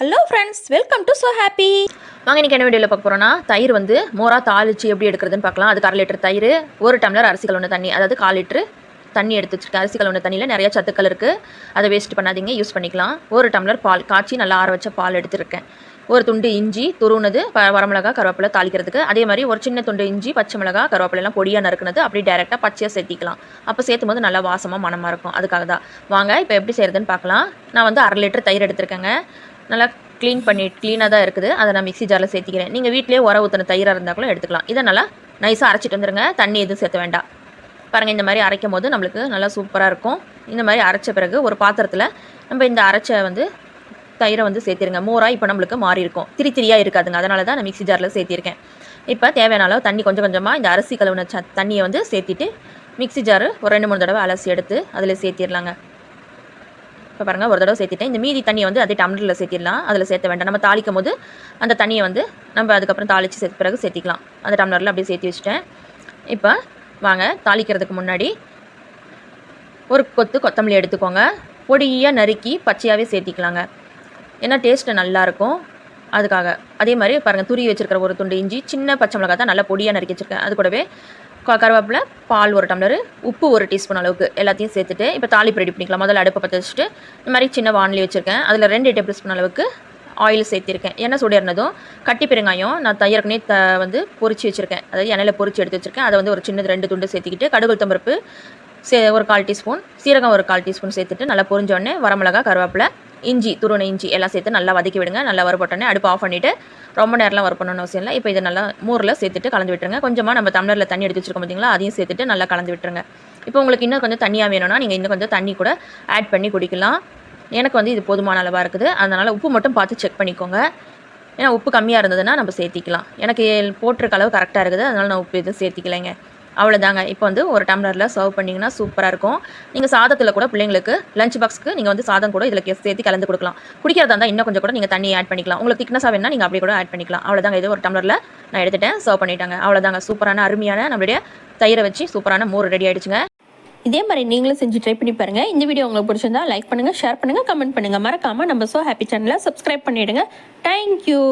Hello friends welcome to so happy வாங்க இன்றைக்கி என்ன வீடியோவில் பார்க்க போகிறோன்னா தயிர் வந்து மோராக தாளிச்சு எப்படி எடுக்கிறதுன்னு பார்க்கலாம். அதுக்கு அரை லிட்டர் தயிர் ஒரு டம்ளர் அரிசி கலவுன தண்ணி அதாவது கால் லிட்டரு தண்ணி எடுத்து வச்சுருக்கேன். அரிசி கலவுன தண்ணியில் நிறைய சத்துக்கள் இருக்குது அதை வேஸ்ட் பண்ணாதீங்க யூஸ் பண்ணிக்கலாம். ஒரு டம்ளர் பால் காய்ச்சி நல்லா ஆற வச்ச பால் எடுத்துருக்கேன். ஒரு துண்டு இஞ்சி துருவுனது ப வரமிளகா கருவேப்பிலை தாளிக்கிறதுக்கு. அதே மாதிரி ஒரு சின்ன துண்டு இஞ்சி பச்சை மிளகா கருவேப்பிலைலாம் பொடியாக நறுக்குனது அப்படி டேரெக்டாக பச்சையாக சேர்த்திக்கலாம். அப்போ சேர்த்தும் போது நல்லா வாசமாக மனமாக இருக்கும். அதுக்காக தான். வாங்க இப்போ எப்படி செய்கிறதுன்னு பார்க்கலாம். நான் வந்து அரை லிட்டர் தயிர் எடுத்திருக்கேங்க. நல்லா க்ளீன் பண்ணி க்ளீனாக தான் இருக்குது. அதை நான் மிக்ஸி ஜாரில் சேர்த்திக்கிறேன். நீங்கள் வீட்டிலே உர ஊற்றின தயிராக இருந்தால் கூட எடுத்துக்கலாம். இதை நல்லா நைஸாக அரைச்சிட்டு வந்துருங்க. தண்ணி எதுவும் சேர்த்த வேண்டாம். பாருங்கள் இந்த மாதிரி அரைக்கும் போது நம்மளுக்கு நல்லா சூப்பராக இருக்கும். இந்த மாதிரி அரைச்ச பிறகு ஒரு பாத்திரத்தில் நம்ம இந்த அரைச்ச வந்து தயிரை வந்து சேர்த்திருங்க. மோராக இப்போ நம்மளுக்கு மாறி இருக்கும். திரி திரியாக இருக்காதுங்க. அதனால தான் நான் மிக்ஸி ஜாரில் சேர்த்திருக்கேன். இப்போ தேவையான அளவு தண்ணி கொஞ்சம் கொஞ்சமாக இந்த அரிசி கழுவுன ச தண்ணியை வந்து சேர்த்திட்டு மிக்ஸி ஜாரு ஒரு ரெண்டு மூணு தடவை அலசி எடுத்து அதில் சேர்த்திடலாங்க இப்போ பாருங்கள் ஒரு தடவை சேர்த்துட்டேன். இந்த மீதி தண்ணியை வந்து அதே டம்ளரில் சேர்த்திடலாம். அதில் சேர்த்த வேண்டாம். நம்ம தாளிக்கும் போது அந்த தண்ணியை வந்து நம்ம அதுக்கப்புறம் தாளித்து சேர்த்த பிறகு சேர்த்திக்கலாம். அந்த டம்ளரில் அப்படியே சேர்த்து வச்சுட்டேன். இப்போ வாங்க தாளிக்கிறதுக்கு முன்னாடி ஒரு கொத்து கொத்தமல்லி எடுத்துக்கோங்க. பொடியாக நறுக்கி பச்சையாகவே சேர்த்திக்கலாங்க. ஏன்னா டேஸ்ட்டு நல்லாயிருக்கும். அதுக்காக. அதே மாதிரி பாருங்கள் துரி வச்சுருக்கிற ஒரு துண்டு இஞ்சி சின்ன பச்சை மிளகாய் தான் நல்லா பொடியாக நறுக்கி வச்சிருக்கேன். அது கூடவே கருவேப்பிலை பால் ஒரு டம்ளரு உப்பு ஒரு டீஸ்பூன் அளவுக்கு எல்லாத்தையும் சேர்த்துட்டு இப்போ தாளிப்பு ரெடி பண்ணிக்கலாம் முதல்ல அடுப்பை பற்ற வச்சுட்டு இந்த மாதிரி சின்ன வானலி வச்சுருக்கேன். அதில் ரெண்டு டேபிள் ஸ்பூன் அளவுக்கு ஆயில் சேர்த்திருக்கேன். எண்ணெய் சூடேறினதும் கட்டி பெருங்காயம் நான் தயிர்க்கனே த வந்து பொறிச்சு வச்சுருக்கேன். அதாவது எண்ணெயில் பொறிச்சு எடுத்து வச்சுருக்கேன். அதை வந்து ஒரு சின்னது ரெண்டு துண்டு சேர்த்திக்கிட்டு கடுகு தம்பருப்பு சே ஒரு கால் டீஸ்பூன் சீரகம் ஒரு கால் டீஸ்பூன் சேர்த்துட்டு நல்லா பொரிஞ்சோடனே வரமிளகா கருவேப்பிலை இஞ்சி துருவன இஞ்சி எல்லாம் சேர்த்து நல்லா வதக்கி விடுங்க. நல்லா வறுபட்டோன்னே அடுப்பு ஆஃப் பண்ணிவிட்டு ரொம்ப நேரம்லாம் ஒர்க் பண்ணணும்னு அவசியம் இல்லை. இப்போ இதை நல்லா மூரில் சேர்த்துட்டு கலந்து விட்டுருங்க. கொஞ்சமாக நம்ம தமிழரில் தண்ணி எடுத்து வச்சிருக்கோம் பார்த்தீங்களா அதையும் சேர்த்துட்டு நல்லா கலந்து விட்டுருங்க. இப்போ உங்களுக்கு இன்னும் கொஞ்சம் தண்ணியாக வேணும்னா நீங்கள் இன்னும் கொஞ்சம் தண்ணி கூட ஆட் பண்ணி குடிக்கலாம். எனக்கு வந்து இது போதுமான அளவாக இருக்குது. அதனால் உப்பு மட்டும் பார்த்து செக் பண்ணிக்கோங்க. ஏன்னா உப்பு கம்மியாக இருந்ததுன்னா நம்ம சேர்த்திக்கலாம். எனக்கு போட்டிருக்க அளவு கரெக்டாக இருக்குது. அதனால் நான் உப்பு எதுவும் சேர்த்திக்கலைங்க. அவ்வளோதாங்க இப்போ வந்து ஒரு டம்ளரில் சர்வ் பண்ணிங்கன்னா சூப்பராக இருக்கும். நீங்கள் சாதத்தில் கூட பிள்ளைங்களுக்கு லஞ்ச் பாக்ஸ்க்கு நீங்கள் வந்து சாதம் கூட இதில் சேர்த்து கலந்து கொடுக்கலாம். குடிக்கிறதா இருந்தால் இன்னும் கொஞ்சம் கூட நீங்கள் தண்ணி ஆட் பண்ணிக்கலாம். உங்களுக்கு திக்னஸாக வேணால் நீங்கள் அப்படியே கூட ஆட் பண்ணிக்கலாம். அவ்வளோதாங்க இது ஒரு டம்ளரில் நான் எடுத்துட்டேன். சர்வ் பண்ணிட்டாங்க. அவ்வளோதாங்க சூப்பரான அருமையான நம்மளுடைய தயிரை வச்சு சூப்பரான மோர் ரெடி ஆகிடுச்சுங்க இதே மாதிரி நீங்களும் செஞ்சு ட்ரை பண்ணி பாருங்கள் இந்த வீடியோ உங்களுக்கு பிடிச்சிருந்தா லைக் பண்ணுங்கள் ஷேர் பண்ணுங்கள் கமெண்ட் பண்ணுங்கள் மறக்காமல் நம்ம ஸோ ஹாப்பி சேனலை சப்ஸ்கிரைப் பண்ணிவிடுங்க தேங்க்யூ